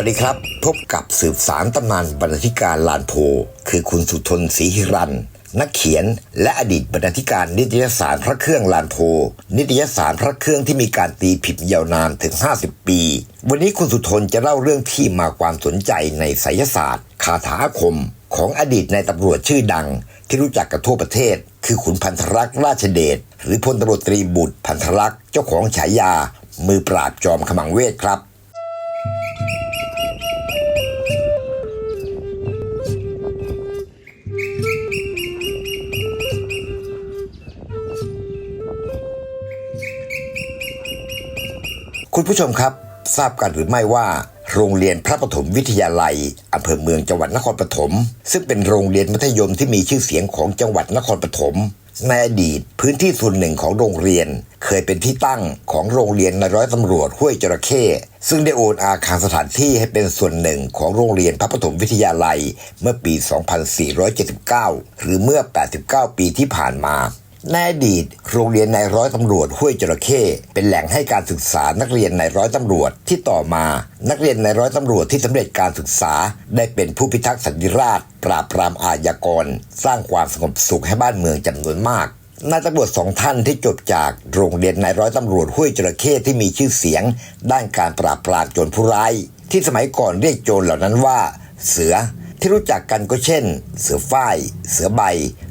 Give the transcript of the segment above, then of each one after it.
วัสดีครับ พบกับสืบสารตำนานบรรณาธิการลานโพ คือคุณสุทนศรีหิรัน นักเขียน และอดีตบรรณาธิการนิตยสารพระเครื่องลานโพ นิตยสารพระเครื่องที่มีการตีพิมพ์ยาวนานถึง 50 ปี วันนี้คุณสุทนจะเล่าเรื่องที่มาความสนใจในไสยศาสตร์ คาถาอาคม ของอดีตนายตำรวจชื่อดัง ที่รู้จักกันทั่วประเทศ คือขุนพันธรักษ์ราชเดชหรือพลตำรวจตรีบุตรพันธรักษ์เจ้าของฉายา มือปราบจอมขมังเวทครับ ผู้ชมครับ ทราบกันหรือไม่ว่า โรงเรียนพระปฐมวิทยาลัยอำเภอเมืองจังหวัดนครปฐมซึ่งเป็นโรงเรียนมัธยมที่มีชื่อเสียงของจังหวัดนครปฐมในอดีตพื้นที่ส่วนหนึ่งของโรงเรียน เคยเป็นที่ตั้งของโรงเรียนนายร้อยตำรวจห้วยจระเข้ซึ่งได้โอนอาคารสถานที่ให้เป็นส่วนหนึ่งของโรงเรียนพระปฐมวิทยาลัย เมื่อปี 2479 หรือเมื่อ 89 ปีที่ผ่านมา ในอดีตโรงเรียนนายร้อยตำรวจห้วยจระเข้เป็นแหล่งให้การศึกษานักเรียนนายร้อยตำรวจที่ต่อมา นักเรียนนายร้อยตำรวจที่สำเร็จการศึกษา ได้เป็นผู้พิทักษ์สันติราษฎร์ปราบปรามอาญากร สร้างความสงบสุขให้บ้านเมืองจำนวนมากนายตำรวจสองท่านที่จบจากโรงเรียนนายร้อยตำรวจห้วยจระเข้ที่มีชื่อเสียง ด้านการปราบปรามโจรผู้ร้าย ที่สมัยก่อนเรียกโจรเหล่านั้นว่า เสือที่รู้จักกันก็เช่น เสือฝ้าย เสือใบ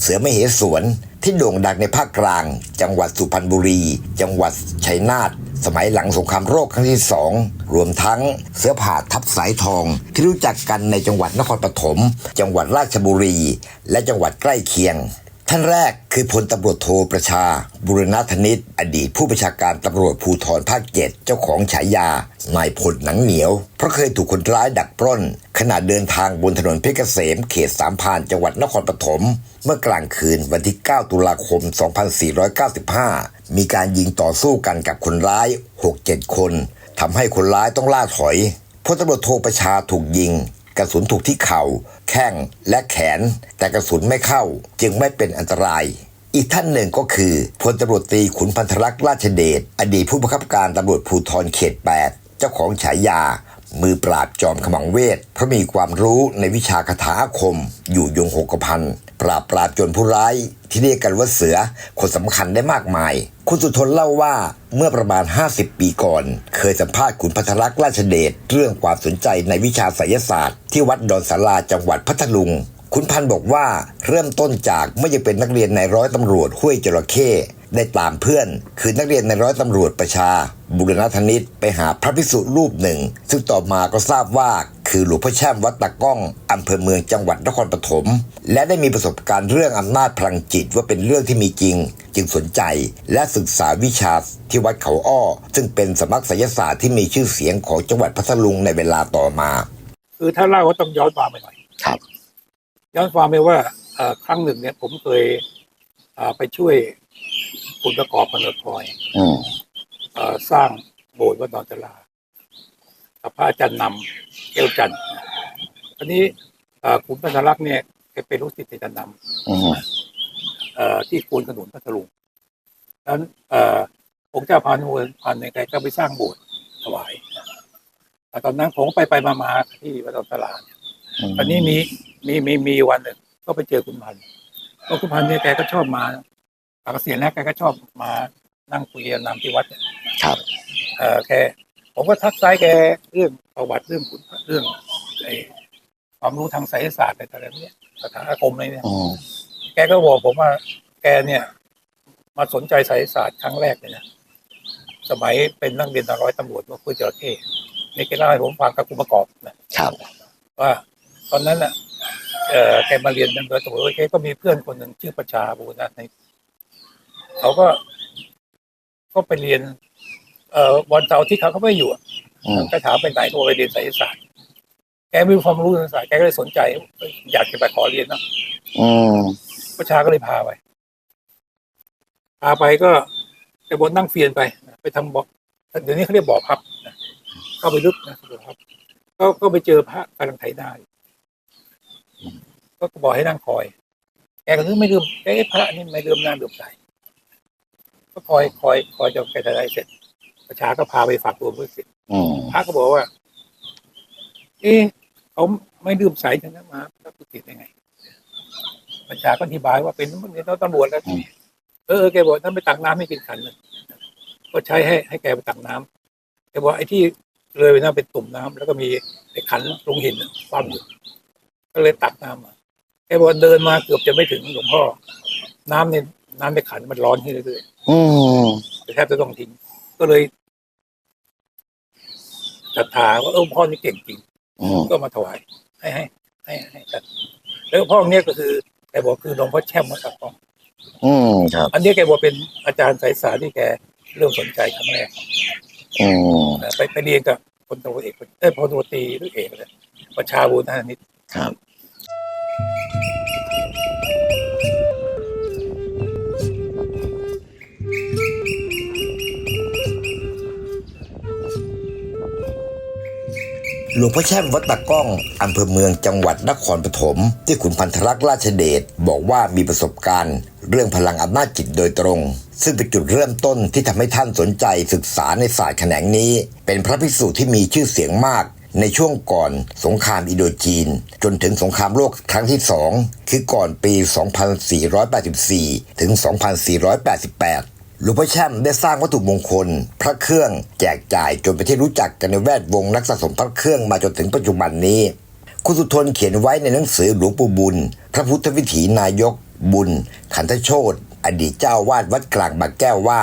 เสือไม่เหสวน ที่โด่งดังในภาคกลาง จังหวัดสุพรรณบุรี จังหวัดชัยนาทสมัยหลังสงครามโรคครั้งที่สองรวมทั้งเสือผ่าทับสายทอง ที่รู้จักกันในจังหวัดนครปฐม จังหวัดราชบุรี และจังหวัดใกล้เคียง ท่านแรกคือพลตำรวจโทประชา บุรณธนิตอดีตผู้บัญชาการตำรวจภูธรภาคเจ็ดเจ้าของฉายานายพลหนังเหนียว เพราะเคยถูกคนร้ายดักปล้น ขณะเดินทางบนถนนเพชรเกษมเขตสามพานจังหวัดนครปฐมเมื่อกลางคืนวันที่ 9 ตุลาคม 2495 มีการยิงต่อสู้กันกับคนร้าย 6-7 คนทำให้คนร้ายต้องล่าถอยพลตำรวจโทประชาถูกยิง กระสุนถูกที่เข่า แข้งและแขน แต่กระสุนไม่เข้า จึงไม่เป็นอันตราย อีกท่านหนึ่งก็คือพลตำรวจตรีขุนพันธรักษ์ราชเดชอดีตผู้บังคับการตำรวจภูธรเขต 8 เจ้าของฉายา มือปราบจอมขมังเวทเพราะมีความรู้ในวิชาคาถาคม อยู่ยงหกพันปราบปราบจรผู้ร้าย ที่เรียกกันว่าเสือ คนสำคัญได้มากมาย คุณสุทนเล่าว่าเมื่อประมาณ 50 ปีก่อน เคยสัมภาษณ์ขุนพัทรักษ์ราชเดชเรื่องความสนใจในวิชาไสยศาสตร์ ที่วัดดอนสาราจังหวัดพัทลุงคุณพันธ์บอกว่าเริ่มต้นจากเมื่อยังเป็นนักเรียนในร้อยตำรวจห้วยจระเข้ ได้ตามเพื่อน คือนักเรียนในร้อยตำรวจประชา บุรณธนิตไปหาพระภิกษุรูปหนึ่ง ซึ่งต่อมาก็ทราบว่าคือหลวงพ่อแช่มวัดตะก้องอำเภอเมืองจังหวัดนครปฐมและได้มีประสบการณ์เรื่องอำนาจพลังจิตว่าเป็นเรื่องที่มีจริง จึงสนใจและศึกษาวิชาที่วัดเขาอ้อ ซึ่งเป็นสำนักไสยศาสตร์ที่มีชื่อเสียงของจังหวัดพัทลุงในเวลาต่อมาคือถ้าเล่าก็ต้องย้อนความไปหน่อยครับ ย้อนความไปว่าเอ่อครั้งหนึ่งเนี่ยผมเคยเอ่อไปช่วย คุณประกอบพนพลอยอืมเอ่อสร้างโบสถ์วัดดอนจลากับพระอาจารย์นำเกลจันทร์อันนี้เอ่อคุณพันธรักษ์เนี่ยแกเป็นลูกศิษย์อาจารย์นำอืมเอ่อที่ควนขนุนพัทลุงดังนั้นเอ่อองค์เจ้าพานุพันธ์เนี่ยแกก็ไปสร้างโบสถ์ถวายแต่ตอนนั้นผมก็ไปไปมามาที่วัดดอนจลาเนี่ยอันนี้มีมีมีมีวันหนึ่งก็ไปเจอคุณพันธ์เพราะคุณพันธ์เนี่ยแกก็ชอบมา ปากเกษียณแล้วแกก็ชอบมานั่งคุยกันนำที่วัดเนี่ยครับ เออแกผมก็ทักทายแกเรื่องประวัติเรื่องขุนเรื่องไอ้ความรู้ทางไสยศาสตร์อะไรต่างๆเนี่ยสถาอาคมอะไรเนี่ยอืมแกก็บอกผมว่า แกเนี่ย มาสนใจไสยศาสตร์ครั้งแรกเลยนะสมัยเป็นนักเรียนตร้อยตำรวจว่าคุยจระเข้นี่แกเล่าให้ผมฟังกับคุณประกอบนะครับว่าตอนนั้นน่ะเออแกมาเรียนเป็นร้อยตำรวจแกก็มีเพื่อนคนหนึ่งชื่อประชาบูรณะใน เขาก็ ก็ไปเรียน เอ่อวันเสาร์ที่เขาเขาไม่อยู่อะอืมก็ถามไปไหนก็บอกไปเรียนไสยศาสตร์แกมีความรู้ทางศาสตร์แกก็เลยสนใจ อยากจะไปขอเรียนเนาะอืมประชาก็เลยพาไปพาไปก็ไปบนนั่งเฟียนไป ไปทำบ่อเดี๋ยวนี้เขาเรียกบ่อพับนะเข้าไปลึกนะบ่อพับก็ก็ไปเจอพระกำลังไถนาอยู่ก็บอกให้นั่งคอย แกก็นึกไม่ลืมเอ๊ะพระนี่ไม่ลืมหน้าลืมใจ ก็คอยคอยคอยจนแกจะได้เสร็จ ประชาก็พาไปฝากตัวเพื่อเสร็จอืมพระก็บอกว่า เอ๊ะเขาไม่ดื่มใสฉันนะมาพระกุฏิได้ไง ประชาก็อธิบายว่าเป็นเป็นตำรวจแล้วเออเออแกบอกท่านไปตักน้ำให้กินขันเลยก็ใช้ให้ให้แกไปตักน้ำแกบอกไอ้ที่เลยไปน้ำเป็นตุ่มน้ำแล้วก็มีไอ้ขันลงหินน่ะความอยู่ก็เลยตักน้ำมาแกบอกเดินมาเกือบจะไม่ถึงหลวงพ่อ น้ำเนี่ย น้ำในขันมันร้อนขึ้นเรื่อยอืมๆแทบจะต้องทิ้งก็เลยศรัทธาว่าเออหลวงพ่อนี่เก่งจริง อืมก็มาถวาย ให้ให้ให้ให้จัดแล้วพ่อเนี้ยก็คือแกบอกคือหลวงพ่อแช่มมาตัดป้องอืมครับอันนี้แกบอกเป็นอาจารย์สายสารที่แกเริ่มสนใจครั้งแรกอืมนะไปไปเรียนกับพลตำรวจเอกเอ้ยพลตำรวจตรีหรือเอกเลยประชาบูรณานิตครับ หลวงพ่อแช่มวัดตะก้องอำเภอเมืองจังหวัดนครปฐมที่ขุนพันธรักษ์ราชเดชบอกว่ามีประสบการณ์ เรื่องพลังอำนาจจิตโดยตรง ซึ่งเป็นจุดเริ่มต้นที่ทำให้ท่านสนใจศึกษาในศาสตร์แขนงนี้ เป็นพระภิกษุที่มีชื่อเสียงมากในช่วงก่อนสงครามอินโดจีน จนถึงสงครามโลกครั้งที่สองคือก่อนปี 2484 ถึง 2488 หลวงพ่อแช่มได้สร้างวัตถุมงคล พระเครื่องแจกจ่ายจนเป็นที่รู้จักกันในแวดวงนักสะสมพระเครื่องมาจนถึงปัจจุบันนี้ คุณสุทนเขียนไว้ในหนังสือหลวงปู่บุญ พระพุทธวิถีนายก บุญ ขันธโชตอดีตเจ้าวาดวัดกลางบางแก้วว่า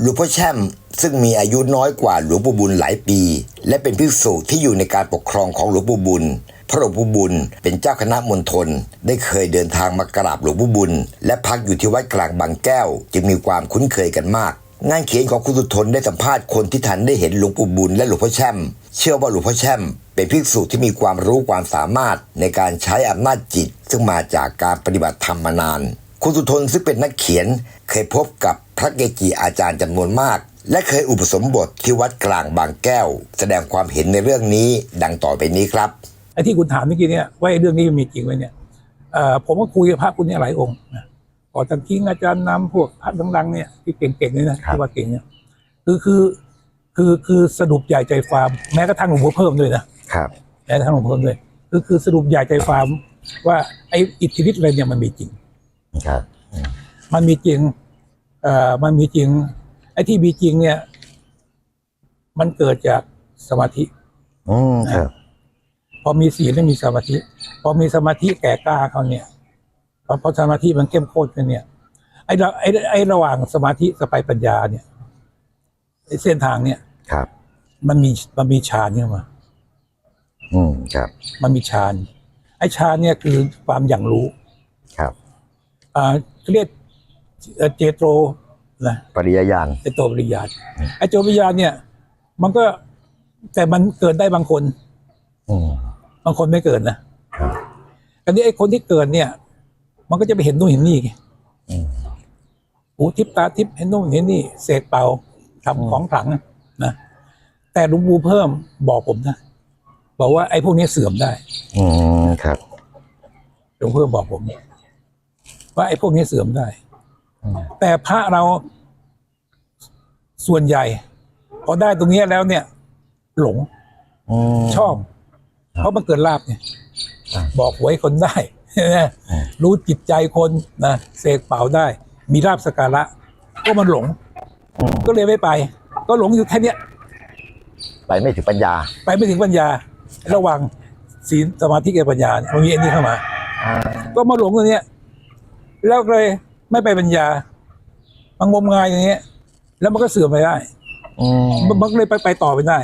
หลวงพ่อแช่มซึ่งมีอายุน้อยกว่าหลวงปู่บุญหลายปี และเป็นภิกษุที่อยู่ในการปกครองของหลวงปู่บุญ พระหลวงปู่บุญ เป็นเจ้าคณะมณฑลได้เคยเดินทางมากราบหลวงปู่บุญ และพักอยู่ที่วัดกลางบางแก้ว จึงมีความคุ้นเคยกันมาก งานเขียนของคุณสุทนได้สัมภาษณ์คนที่ทันได้เห็นหลวงปู่บุญและหลวงพ่อแช่ม เชื่อว่าหลวงพ่อแช่มเป็นภิกษุที่มีความรู้ความสามารถในการใช้อำนาจจิต ซึ่งมาจากการปฏิบัติธรรมมานาน คุณสุทนซึ่งเป็นนักเขียนเคยพบกับพระเกจิอาจารย์จำนวนมาก และเคยอุปสมบทที่วัดกลางบางแก้ว แสดงความเห็นในเรื่องนี้ดังต่อไปนี้ครับ ไอ้ที่คุณถามเมื่อกี้เนี่ยว่าไอ้เรื่องนี้มันมีจริงไหมเนี่ยเอ่อผมก็คุยกับพระคุณเนี่ยหลายองค์นะก่อนจะทิ้งอาจารย์นำพวกพระดังๆเนี่ยที่เก่งๆเนี่ยนะครับที่ว่าเก่งเนี่ยคือคือคือคือสรุปใหญ่ใจความแม้กระทั่งหลวงพ่อเพิ่มด้วยนะครับแม้กระทั่งหลวงพ่อเพิ่มด้วยคือคือสรุปใหญ่ใจความว่าไอ้อิทธิฤทธิ์อะไรเนี่ยมันมีจริงครับ มันมีจริงเอ่อมันมีจริง ไอ้ที่มีจริงเนี่ย มันเกิดจากสมาธิอืมครับ พอมีศีลแล้วมีสมาธิพอมีสมาธิแก่กล้าเขาเนี่ยพอพอสมาธิมันเข้มข้นกันเนี่ยไอ้เราไอ้ไอ้ระหว่างสมาธิกับไปปัญญาเนี่ยไอ้เส้นทางเนี่ยครับ มันมีมันมีฌานเข้ามา อืมครับ มันมีฌานไอ้ฌานเนี่ยคือความอย่างรู้ ครับอ่าเรียกเอ่อเจโตรนะปริยญาณไอ้ตัวปริญาณไอ้ตัวปริญญาณเนี่ย มันก็แต่มันเกิดได้บางคนอืม บางคนไม่เกิดนะครับอันนี้ไอ้คนที่เกิดเนี่ย มันก็จะไปเห็นนู่นเห็นนี่ไงอืมหูทิพตาทิพเห็นนู่นเห็นนี่เสกเป่าทำของขลังนะแต่หลุงปู่เพิ่มบอกผมนะบอกว่าไอ้พวกนี้เสื่อมได้ อืมครับหลวงเพิ่มบอกผมว่าไอ้พวกนี้เสื่อมได้อืมแต่พระเราส่วนใหญ่ พอได้ตรงเนี้ยแล้วเนี่ย หลงอืมชอบ เพราะมันเกิดลาบเนี่ยอ่าบอกหวยคนได้นะอืมรู้จิตใจคนนะเสกเป่าได้ มีลาบสกการะ ก็มันหลงอืมก็เลยไม่ไป ก็หลงอยู่แค่เนี้ย ไปไม่ถึงปัญญา ไปไม่ถึงปัญญา ระหว่างศีลสมาธิกับปัญญาเนี่ยมันมีอันนี้เข้ามาอ่าก็มาหลงตรงเนี้ย แล้วก็เลยไม่ไปปัญญามันงมงายอย่างเงี้ย แล้วมันก็เสื่อมไปได้อืมมันมันก็เลยไปไปต่อไปได้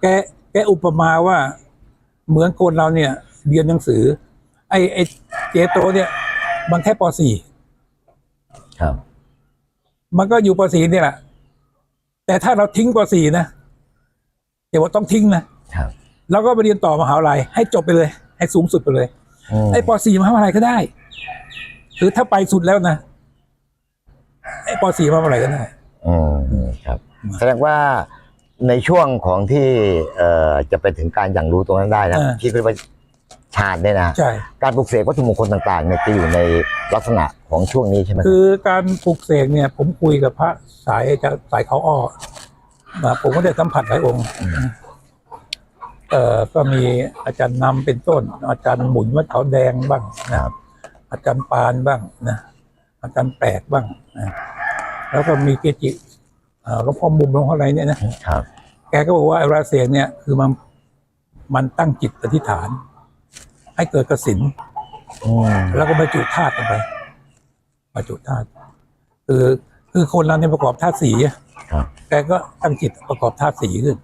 แกแกอุปมาว่า เหมือนคนเราเนี่ย เรียนหนังสือ ไอ้ไอ้เจโตเนี่ย มันแค่ป .4 ครับ มันก็อยู่ป .4 เนี่ยแหละแต่ถ้าเราทิ้งป .4 นะเดี๋ยวว่าต้องทิ้งนะครับเราก็ไปเรียนต่อมหาวิทยาลัยให้จบไปเลย ให้สูงสุดไปเลยอืมไอ้ป .4 มหาวิทยาลัยก็ได้คือถ้าไปสุดแล้วนะไอ้ป .4 มหาวิทยาลัยก็ได้อืมครับ แสดงว่า ในช่วงของที่เอ่อจะไปถึงการอย่างรู้ตรงนั้นได้นะอ่า ที่เรียกว่าฌานเนี่ยนะใช่ การปลุกเสกวัตถุมงคลต่างๆเนี่ยจะอยู่ในลักษณะของช่วงนี้ใช่ไหมครับคือการปลุกเสกเนี่ย ผมคุยกับพระสายจะสายเขาอ้อมาผมก็ได้สัมผัสหลายองค์เอ่อก็มีอาจารย์นำเป็นต้น อาจารย์หมุนวัดเขาแดงบ้างนะครับอาจารย์ปานบ้างนะอาจารย์แปลกบ้างนะแล้วก็มีเกจิเอ่อ หลวงพ่อมุมหลวงพ่ออะไรเนี่ยนะครับ แกก็บอกว่าไอ้ราเสียงเนี่ยคือมันมันตั้งจิตอธิษฐาน ให้เกิดกสินอืมแล้วก็บรรจุธาตุลงไปบรรจุธาตุคือคือคนเราเนี่ยประกอบธาตุสีอะครับแกก็ตั้งจิตประกอบธาตุสีขึ้น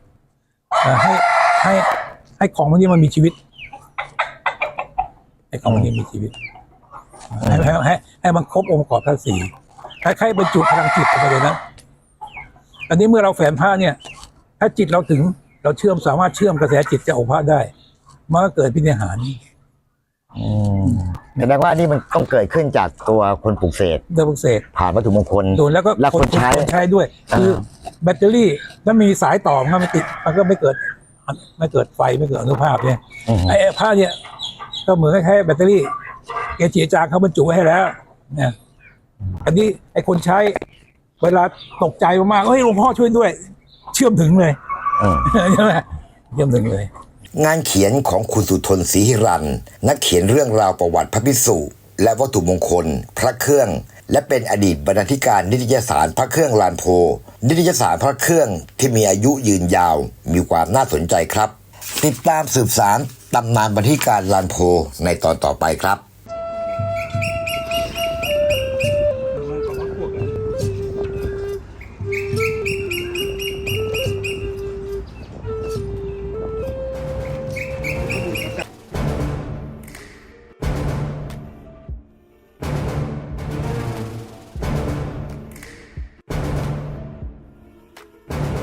เอ่อให้ให้ให้ของพวกนี้มันมีชีวิตให้ของพวกนี้มีชีวิตให้ให้ให้ให้มันครบองค์ประกอบธาตุสีคล้ายๆบรรจุพลังจิตลงไปเลยนะ อันนี้เมื่อเราแฝนผ้าเนี่ย ถ้าจิตเราถึงเราเชื่อมสามารถเชื่อมกระแสจิตจากองค์พระได้มันก็เกิดพินิหารอืมแสดงว่าอันนี่มันต้องเกิดขึ้นจากตัวคนปลูกเสกเดิมเสกผ่านวัตถุมงคล โดนแล้วก็แล้วคนใช้คนใช้ด้วย คืออ่าแบตเตอรี่ถ้ามีสายต่อมันไม่ติดมันก็ไม่เกิดไม่เกิดไฟไม่เกิดอนุภาพเนี่ยอืม ไอ้ไอ้ผ้าเนี่ย ก็เหมือนคล้ายๆแบตเตอรี่เกจิอาจารย์เขาบรรจุไว้ให้แล้วเนี่ยอันนี้ไอ้คนใช้ เวลาตกใจมากๆเฮ้ยหลวงพ่อช่วยด้วย เชื่อมถึงเลยอืมใช่ไหมเชื่อมถึงเลย งานเขียนของคุณสุทนศรีหิรัน นักเขียนเรื่องราวประวัติพระพิสุและวัตถุมงคล พระเครื่อง และเป็นอดีตบรรณาธิการนิตยสารพระเครื่องลานโพ นิตยสารพระเครื่องที่มีอายุยืนยาว มีความน่าสนใจครับ ติดตามสืบสารตำนานบรรณาธิการลานโพในตอนต่อไปครับ